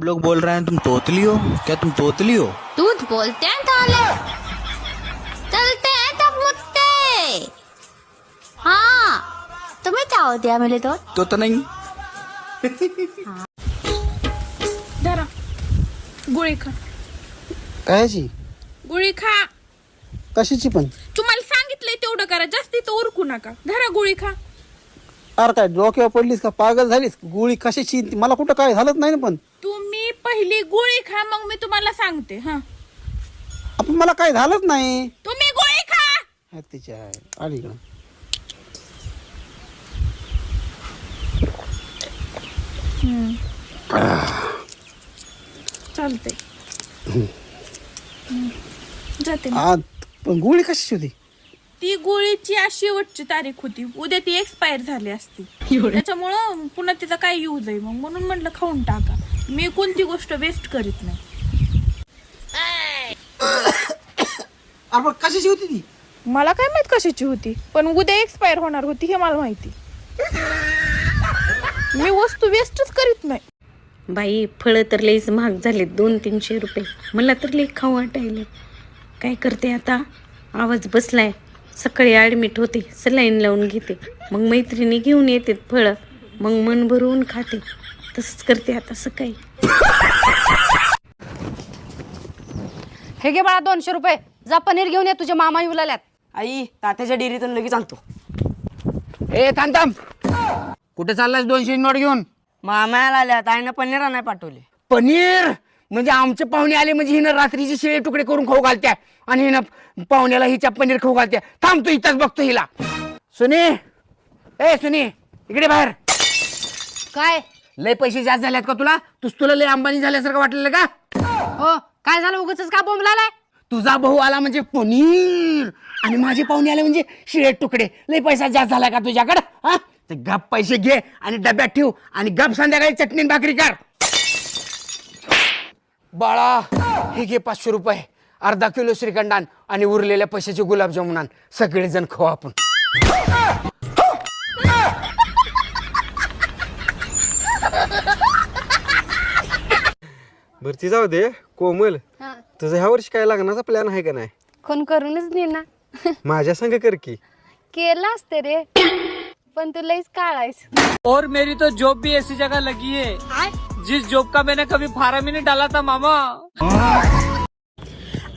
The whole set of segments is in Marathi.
लोग बोल रहे हैं तुम तोतली हो? क्या तुम तोतली हो? दूध बोलते हैं ताले। चलते हैं तब मुत्ते। हाँ तुम्हें क्या हो दिया मेरे तो तो तो नहीं धरा। गोळी खा। कायची? गोळी खा। कशाची पण? तुम्हाला सांगितलंय तेवढं करा. जास्ती तर उरकू नका. धरा गोळी खा. अरे काय डोक्यावर पडलीस का? पागल झालीस? गोळी कशाची? मला कुठं काय? झालंच नाही ना पण. तुम्ही पहिली गोळी खा मग मी तुम्हाला सांगते हा. आपण मला काय झालंच नाही. तुम्ही गोळी खा! हा, तिच्या आहे. अलीकडं चालते जाते मी. पण गोळी कशाची होती? ती गोळीची आज शेवटची तारीख होती. उद्या ती एक्सपायर झाली असती. त्याच्यामुळं पुन्हा तिचा काय यूज आहे मग म्हणून म्हटलं खाऊन टाका. मी कोणती गोष्ट वेस्ट करीत नाही. अरे पण कशाची होती ती? मला काय माहीत कशाची होती पण उद्या एक्सपायर होणार होती हे मला माहिती. मी वस्तू वेस्टच करीत नाही. बाई फळं तर लईच महाग झाले दोन तीनशे रुपये. मला तर लई खाऊ वाटायले. काय करते आता? आवाज बसलाय. सकाळी ॲडमिट होते सलाईन लावून घेते. मग मैत्रिणी घेऊन येते फळं. मग मन भरवून खाते. तसंच करते आता सकाळी हे घे बाळा दोनशे रुपये. जा पनीर घेऊन ये तुझ्या मामा उलाल्यात. आई तात्याच्या डेअरीतून लगेच आणतो. ए थांब थांब कुठे चाललास दोनशे नोट घेऊन? मामाला आल्यात आईनं पनीर नाही पाठवले. पनीर? म्हणजे आमचे पाहुणे आले म्हणजे हिनं रात्रीचे शिळे तुकडे करून खाऊ घालत्या आणि हिनं पाहुण्याला हिच्या पनीर खाऊ घालत्या. थांब तू इथंच बघतो हिला. सुनी ए सुनी इकडे बाहेर. काय? लय पैसे जास्त झाल्यात का तुला? तुझ तुला लय अंबानी झाल्यासारखं वाटलेलं का? हो काय झालं उगाच का बोंबलालाय तुझा भाऊ आला म्हणजे पनीर आणि माझे पाहुणे आले म्हणजे शिळे तुकडे. लय पैसा जास्त झाला का तुझ्याकडं? हा? ते गप पैसे घे आणि डब्यात ठेव आणि गप संध्याकाळी चटणी आणि भाकरी कर. बाळा हे घे पाचशे रुपये अर्धा किलो श्रीखंडान आणि उरलेल्या पैशाचे गुलाबजामुन आण. सगळेजण खाऊ आपण. भरती जाऊ दे कोमल. तुझं ह्या वर्षी काय लागण्याचा प्लॅन आहे का नाही? कोण करूनच दे ना. माझ्या संग कर की. केलं असते रे. पण तू लईच काळायस और मेरी तो जॉब भी ऐसी जगह लगी है। जिस जॉब का मैंने कभी फार्म ही नहीं डाला था मामा।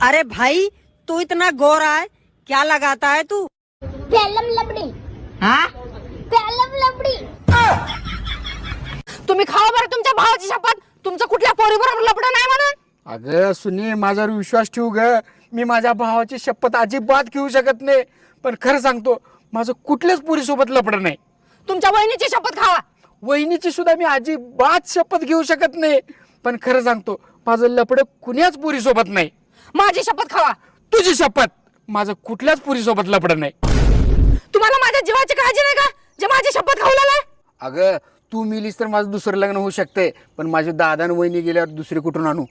अरे भाई तू इतना गोरा है क्या लगाता है तू? प्यालम लबडी. हाँ? प्यालम लबडी. तुम्ही खावा बरं तुमच्या भावाची शपथ. कुठल्या पोरीबरोबर लपड नाही म्हणून? अगं सुनी माझ्यावर विश्वास ठेवू ग. मी माझ्या भावाची शपथ अजिबात घेऊ शकत नाही. पण खरं सांगतो माझं कुठल्याच पुरीसोबत लपडं नाही. तुमच्या वहिनीची शपथ खावा. वहिनीची सुद्धा मी अजिबात शपथ घेऊ शकत नाही. पण खरं सांगतो माझं लपडं कुण्याच पुरीसोबत नाही. माझी शपथ खावा. तुझी शपथ माझं कुठल्याच पुरीसोबत लपडं नाही. तुम्हाला माझ्या जीवाची काळजी नाही का? जे माझी शपथ खावलेला अगं तू मिलीस तर माझं दुसरं लग्न होऊ शकते पण माझे दादा आणि वहिनी गेल्यावर दुसरी कुठून आणू?